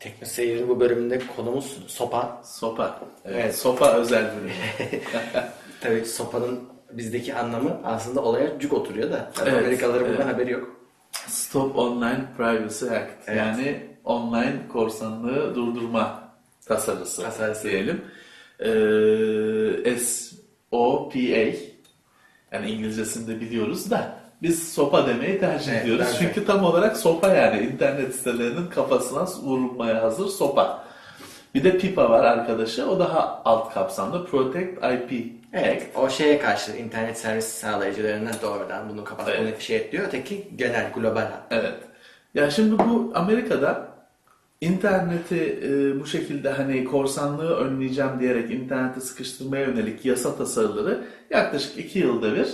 Tekno Seyir'in bu bölümünde konumuz sopa. Sopa. Evet, Evet. Sopa özel bölüm. Tabii sopanın bizdeki anlamı aslında olaya cuk oturuyor da. Tabii Evet, Amerikalıların bundan evet. haberi yok. Stop Online Privacy Act. Evet. Yani online korsanlığı durdurma tasarısı, Tasarısı. diyelim. Ee, SOPA yani İngilizcesini de biliyoruz da biz sopa demeyi tercih Evet, ediyoruz. ben de. Çünkü tam olarak sopa yani internet sitelerinin kafasına vurulmaya hazır sopa. Bir de PIPA var arkadaşı. O daha alt kapsamda Protect IP Evet, Act. o şeye karşı internet servis sağlayıcılarına doğrudan bunu kapatmayı Evet. şey et diyor. Öteki genel, global. Evet. Ya şimdi bu Amerika'da interneti e, bu şekilde hani korsanlığı önleyeceğim diyerek interneti sıkıştırmaya yönelik yasa tasarıları yaklaşık iki yılda bir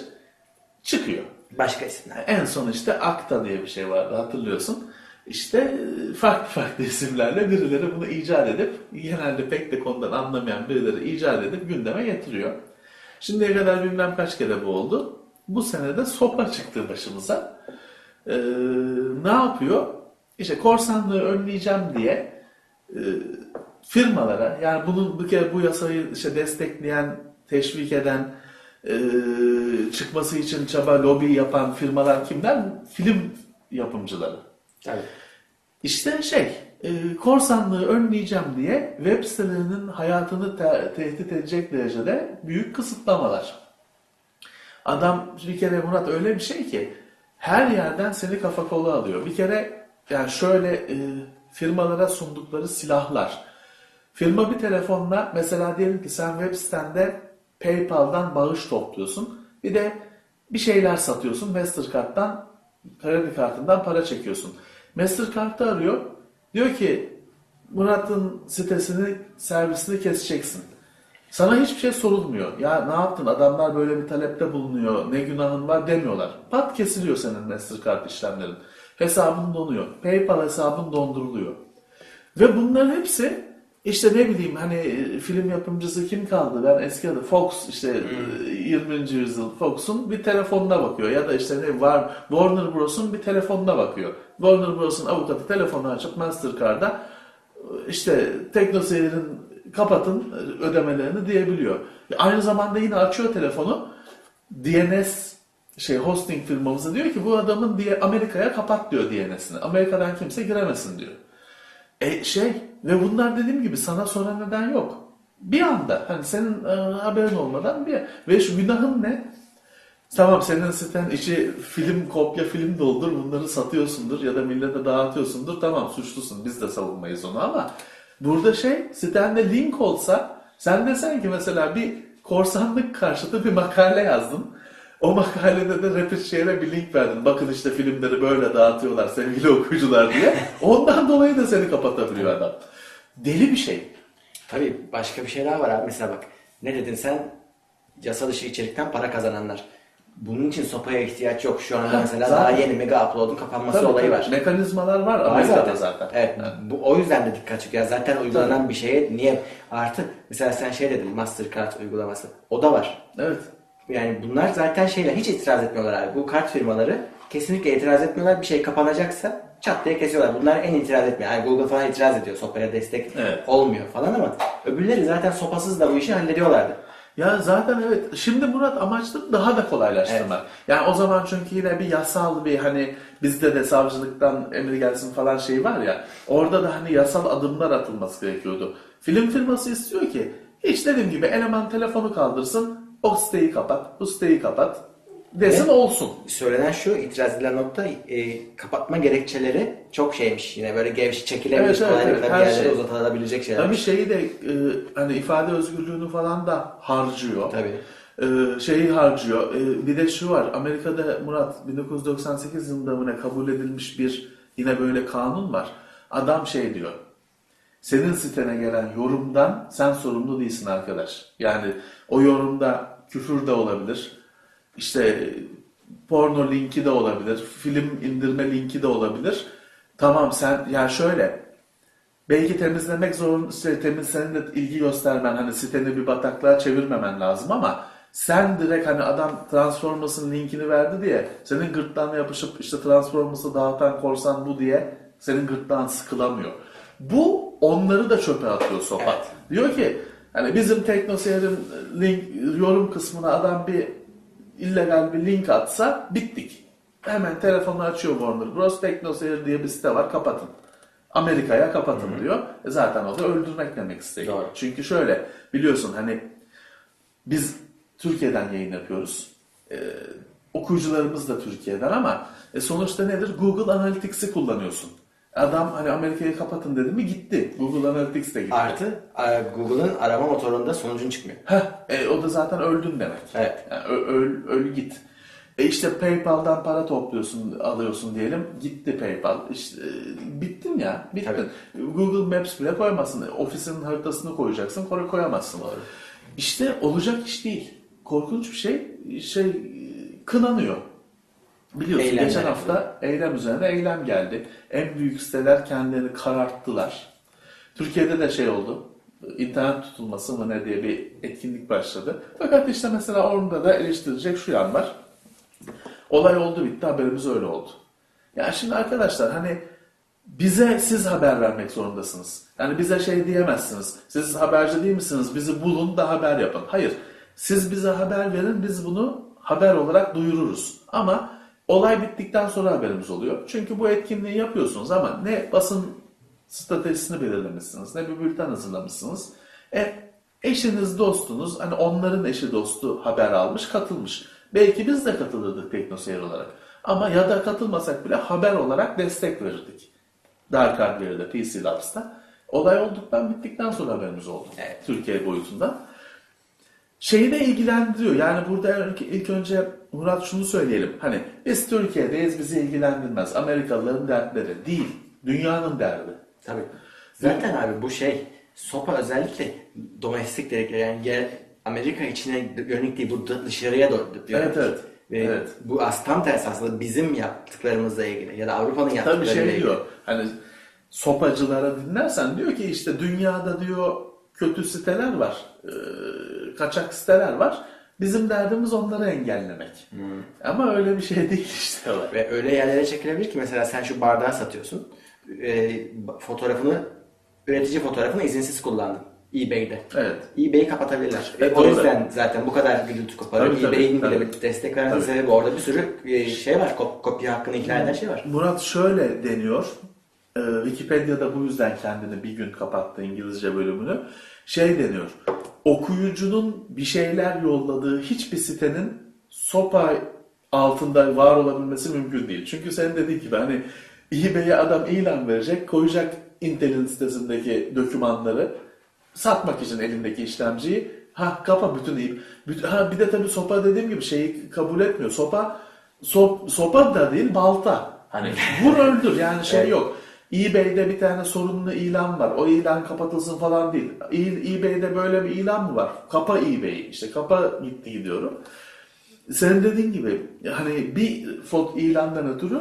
çıkıyor. Başka isimler. En son işte ACTA diye bir şey vardı hatırlıyorsun. İşte e, farklı farklı isimlerle birileri bunu icat edip genelde pek de konudan anlamayan birileri icat edip gündeme getiriyor. Şimdiye kadar bilmem kaç kere bu oldu. Bu sene de sopa çıktı başımıza. Ee, ne yapıyor? İşte korsanlığı önleyeceğim diye e, firmalara yani bunun bir kere bu yasayı işte destekleyen, teşvik eden, e, çıkması için çaba, lobi yapan firmalar kimler? Film yapımcıları. Tabii. İşte şey, e, korsanlığı önleyeceğim diye web sitelerinin hayatını te- tehdit edecek derecede büyük kısıtlamalar. Adam bir kere Murat öyle bir şey ki her yerden seni kafa kola alıyor. Bir kere yani şöyle e, firmalara sundukları silahlar. Firma bir telefonla mesela diyelim ki sen web sitende PayPal'dan bağış topluyorsun. Bir de bir şeyler satıyorsun. Mastercard'dan kredi kartından para çekiyorsun. Mastercard'ı arıyor. Diyor ki Murat'ın sitesini, servisini keseceksin. Sana hiçbir şey sorulmuyor. Ya ne yaptın? Adamlar böyle bir talepte bulunuyor. Ne günahın var demiyorlar. Pat kesiliyor senin Mastercard işlemlerin. Hesabın donuyor. PayPal hesabın donduruluyor. Ve bunların hepsi işte ne bileyim hani e, film yapımcısı kim kaldı? Ben eski adı Fox işte e, 20. yüzyıl Fox'un bir telefonuna bakıyor ya da işte ne var Warner Bros'un bir telefonuna bakıyor. Warner Bros'un avukatı telefonu açıp Mastercard'a e, işte TeknoSeyir'in kapatın e, ödemelerini diyebiliyor. Aynı zamanda yine açıyor telefonu DNS şey hosting firmamıza diyor ki bu adamın diye Amerika'ya kapat diyor DNS'ini. Amerika'dan kimse giremesin diyor. E şey ve bunlar dediğim gibi sana soran neden yok. Bir anda hani senin e, haberin olmadan bir ve şu günahın ne? Tamam senin siten içi film kopya film doldur bunları satıyorsundur ya da millete dağıtıyorsundur tamam suçlusun biz de savunmayız onu ama burada şey sitende link olsa sen desen ki mesela bir korsanlık karşıtı bir makale yazdın. O makalede de Rapid bir link verdin. Bakın işte filmleri böyle dağıtıyorlar sevgili okuyucular diye. Ondan dolayı da seni kapatabiliyor adam. Deli bir şey. Tabii başka bir şey daha var abi. Mesela bak ne dedin sen? Yasa dışı içerikten para kazananlar. Bunun için sopaya ihtiyaç yok. Şu anda Ha, mesela zaten- daha yeni mega upload'un kapanması Tabii, olayı tabii. var. Mekanizmalar var Amerika'da zaten. Evet. Bu, o yüzden de dikkat çekiyor. Zaten uygulanan bir şeye niye artı mesela sen şey dedin Mastercard uygulaması. O da var. Evet. Yani bunlar zaten şeyler hiç itiraz etmiyorlar abi. Bu kart firmaları kesinlikle itiraz etmiyorlar. Bir şey kapanacaksa çat diye kesiyorlar. Bunlar en itiraz etmiyor. Yani Google falan itiraz ediyor. Sopaya destek Evet. olmuyor falan ama öbürleri zaten sopasız da bu işi hallediyorlardı. Ya zaten evet. Şimdi Murat amaçları daha da kolaylaştırmak. Yani o zaman çünkü yine bir yasal bir hani bizde de savcılıktan emir gelsin falan şey var ya. Orada da hani yasal adımlar atılması gerekiyordu. Film firması istiyor ki hiç dediğim gibi eleman telefonu kaldırsın. O siteyi kapat, bu siteyi kapat desin Evet. olsun. Söylenen şu itiraz edilen nokta e, kapatma gerekçeleri çok şeymiş. Yine böyle gevşek çekilebilir. Evet, evet, evet, bir her şey. uzatılabilecek şeyler. Tabii şeyi de e, hani ifade özgürlüğünü falan da harcıyor. Tabii. Ee, şeyi harcıyor. Ee, bir de şu var. Amerika'da Murat 1998 yılında mı ne kabul edilmiş bir yine böyle kanun var. Adam şey diyor. Senin sitene gelen yorumdan sen sorumlu değilsin arkadaş. Yani o yorumda küfür de olabilir. İşte porno linki de olabilir. Film indirme linki de olabilir. Tamam sen yani şöyle Belki temizlemek zorun, işte temiz senin de ilgi göstermen, hani siteni bir bataklığa çevirmemen lazım ama sen direkt hani adam Transformers'ın linkini verdi diye senin gırtlağına yapışıp işte Transformers'ı dağıtan korsan bu diye senin gırtlağın sıkılamıyor. Bu onları da çöpe atıyor sopa. Evet. Diyor ki hani bizim teknoseyir'in link, yorum kısmına adam bir illegal bir link atsa bittik. Hemen telefonu açıyor Warner Bros. Teknoseyir diye bir site var kapatın. Amerika'ya kapatın diyor. E zaten o da öldürmek demek istedim. Doğru. Çünkü şöyle biliyorsun hani biz Türkiye'den yayın yapıyoruz. Ee, okuyucularımız da Türkiye'den ama e, sonuçta nedir? Google Analytics'i kullanıyorsun. Adam hani Amerika'yı kapatın dedi mi gitti. Google Analytics de gitti. Artı e, Google'ın arama motorunda sonucun çıkmıyor. Heh, e, o da zaten öldün demek. Evet. Yani ö- öl, öl git. E işte PayPal'dan para topluyorsun, alıyorsun diyelim. Gitti PayPal. İşte e, bittin ya, bittin. Google Maps bile koyamazsın. Ofisinin haritasını koyacaksın, koy koyamazsın. İşte olacak iş değil. Korkunç bir şey. Şey e, kınanıyor. Biliyorsun Eylemler geçen yapılıyor. hafta eylem üzerine eylem geldi. En büyük siteler kendilerini kararttılar. Türkiye'de de şey oldu. İnternet tutulması mı ne diye bir etkinlik başladı. Fakat işte mesela orada da eleştirecek şu yan var. Olay oldu bitti haberimiz öyle oldu. Ya şimdi arkadaşlar hani bize siz haber vermek zorundasınız. Yani bize şey diyemezsiniz. Siz haberci değil misiniz? Bizi bulun da haber yapın. Hayır. Siz bize haber verin biz bunu haber olarak duyururuz. Ama olay bittikten sonra haberimiz oluyor. Çünkü bu etkinliği yapıyorsunuz ama ne basın stratejisini belirlemişsiniz ne bir bülten hazırlamışsınız. E, eşiniz, dostunuz, hani onların eşi dostu haber almış, katılmış. Belki biz de katılırdık teknoseyir olarak. Ama ya da katılmasak bile haber olarak destek verirdik. Dark Hardware'de, PC Labs'ta. Olay olduktan bittikten sonra haberimiz oldu. Evet. Türkiye boyutunda. Şeyi de ilgilendiriyor. Yani burada ilk, önce Murat şunu söyleyelim. Hani biz Türkiye'deyiz bizi ilgilendirmez. Amerikalıların dertleri değil. Dünyanın derdi. Tabii. Zaten abi bu şey sopa özellikle domestik dedikleri yani yer, Amerika içine yönelik değil bu dışarıya doğru diyor. Evet, evet. Ve Evet. bu as tam tersi aslında bizim yaptıklarımızla ilgili ya da Avrupa'nın Tabii yaptıklarıyla şey ilgili. diyor. Hani sopacılara dinlersen diyor ki işte dünyada diyor kötü siteler var. e, kaçak siteler var. Bizim derdimiz onları engellemek. Ama öyle bir şey değil işte. Ve öyle yerlere çekilebilir ki mesela sen şu bardağı satıyorsun. E, fotoğrafını üretici fotoğrafını izinsiz kullandın eBay'de. Evet. eBay'i kapatabilirler. Evet, o doğru. yüzden zaten bu kadar gürültü koparıyor. EBay'in bile bir destek vermesi sebebi orada bir sürü e, şey var. Kop- kopya hakkını ihlal eden şey var. Murat şöyle deniyor. Ee, Wikipedia'da bu yüzden kendini bir gün kapattı İngilizce bölümünü. Şey deniyor. Okuyucunun bir şeyler yolladığı hiçbir sitenin sopa altında var olabilmesi mümkün değil. Çünkü sen dediğin gibi hani eBay'e adam ilan verecek, koyacak Intel'in sitesindeki dokümanları satmak için elindeki işlemciyi ha kapa bütün iyi. Ha bir de tabii sopa dediğim gibi şeyi kabul etmiyor. Sopa sop, sopa da değil balta. Hani vur öldür yani şey Evet. yok. eBay'de bir tane sorunlu ilan var. O ilan kapatılsın falan değil. EBay'de böyle bir ilan mı var? Kapa eBay'i. İşte kapa gitti gidiyorum. Senin dediğin gibi hani bir fot ilandan ötürü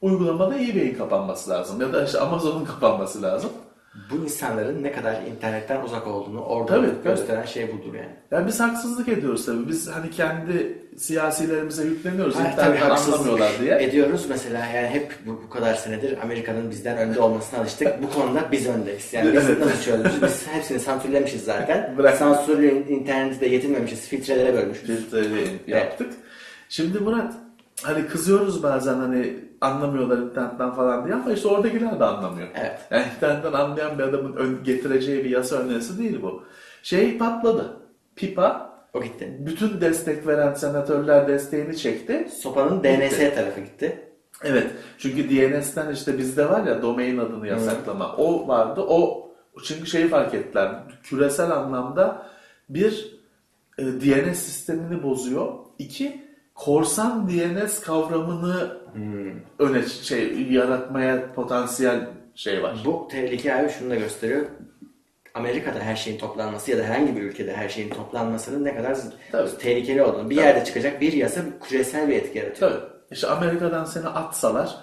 uygulamada eBay'in kapanması lazım. Ya da işte Amazon'un kapanması lazım. Bu insanların ne kadar internetten uzak olduğunu orada Tabii, tabii. gösteren şey budur yani. Yani biz haksızlık ediyoruz tabii. Biz hani kendi siyasilerimize yükleniyoruz. İnternetten tabii anlamıyorlar diye. Ediyoruz mesela yani hep bu, bu kadar senedir Amerika'nın bizden önde olmasına alıştık. Bu konuda biz öndeyiz. Yani biz Evet. nasıl çözmüşüz? Biz hepsini sansürlemişiz zaten. Bırak. Sansürlü interneti de yetinmemişiz. Filtrelere bölmüşüz. Filtreleri yaptık. Şimdi Murat hani kızıyoruz bazen hani anlamıyorlar internetten falan diye ama işte oradakiler de anlamıyor. Evet. Yani internetten anlayan bir adamın ön- getireceği bir yasa önerisi değil bu. Şey patladı. Pipa O gitti. bütün destek veren senatörler desteğini çekti. Sopanın DNS tarafı gitti. Evet. Çünkü DNS'ten işte bizde var ya domain adını yasaklama. O vardı. O çünkü şeyi fark ettiler. Küresel anlamda bir e, DNS sistemini bozuyor. İki korsan DNS kavramını öne şey yaratmaya potansiyel şey var. Bu tehlike abi şunu da gösteriyor. Amerika'da her şeyin toplanması ya da herhangi bir ülkede her şeyin toplanmasının ne kadar Tabii. tehlikeli olduğunu. Bir yerde çıkacak bir yasa küresel bir etki yaratıyor. Tabii. İşte Amerika'dan seni atsalar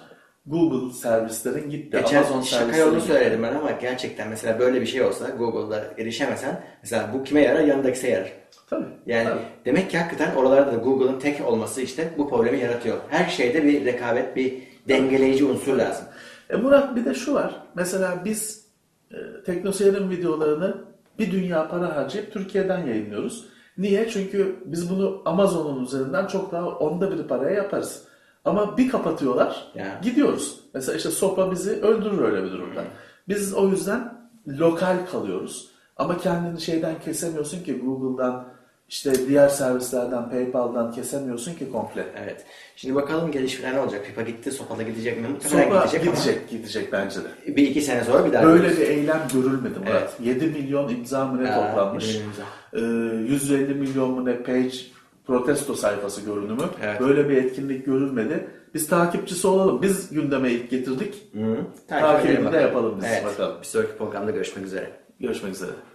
Google servislerin gitti. Geçen Amazon şaka servislerin yolu gitti. söyledim ben ama gerçekten mesela böyle bir şey olsa Google'da erişemesen mesela bu kime yarar? Yanındakine yarar. Tabii. Yani tabii. demek ki hakikaten oralarda da Google'ın tek olması işte bu problemi yaratıyor. Her şeyde bir rekabet, bir dengeleyici unsur lazım. E Murat bir de şu var. Mesela biz Teknoseyir'in videolarını bir dünya para harcayıp Türkiye'den yayınlıyoruz. Niye? Çünkü biz bunu Amazon'un üzerinden çok daha onda bir paraya yaparız. Ama bir kapatıyorlar, Ya. gidiyoruz. Mesela işte sopa bizi öldürür öyle bir durumda. Biz o yüzden lokal kalıyoruz. Ama kendini şeyden kesemiyorsun ki Google'dan, işte diğer servislerden, PayPal'dan kesemiyorsun ki komple. Evet. Şimdi bakalım gelişmeler ne olacak? FIFA gitti, Sopa da gidecek mi? Muhtemelen Sopa gidecek, gidecek, ama gidecek, bence de. Bir iki sene sonra bir daha Böyle görürüz. bir eylem görülmedi Murat. 7 milyon imza mı ne toplanmış? Ee, 150 milyon mu ne page protesto sayfası görünümü. Evet. Böyle bir etkinlik görülmedi. Biz takipçisi olalım. Biz gündeme ilk getirdik. Hı. Takibini edelim de bakalım. yapalım biz, Evet. bakalım. Bir sonraki programda görüşmek üzere. Görüşmek üzere.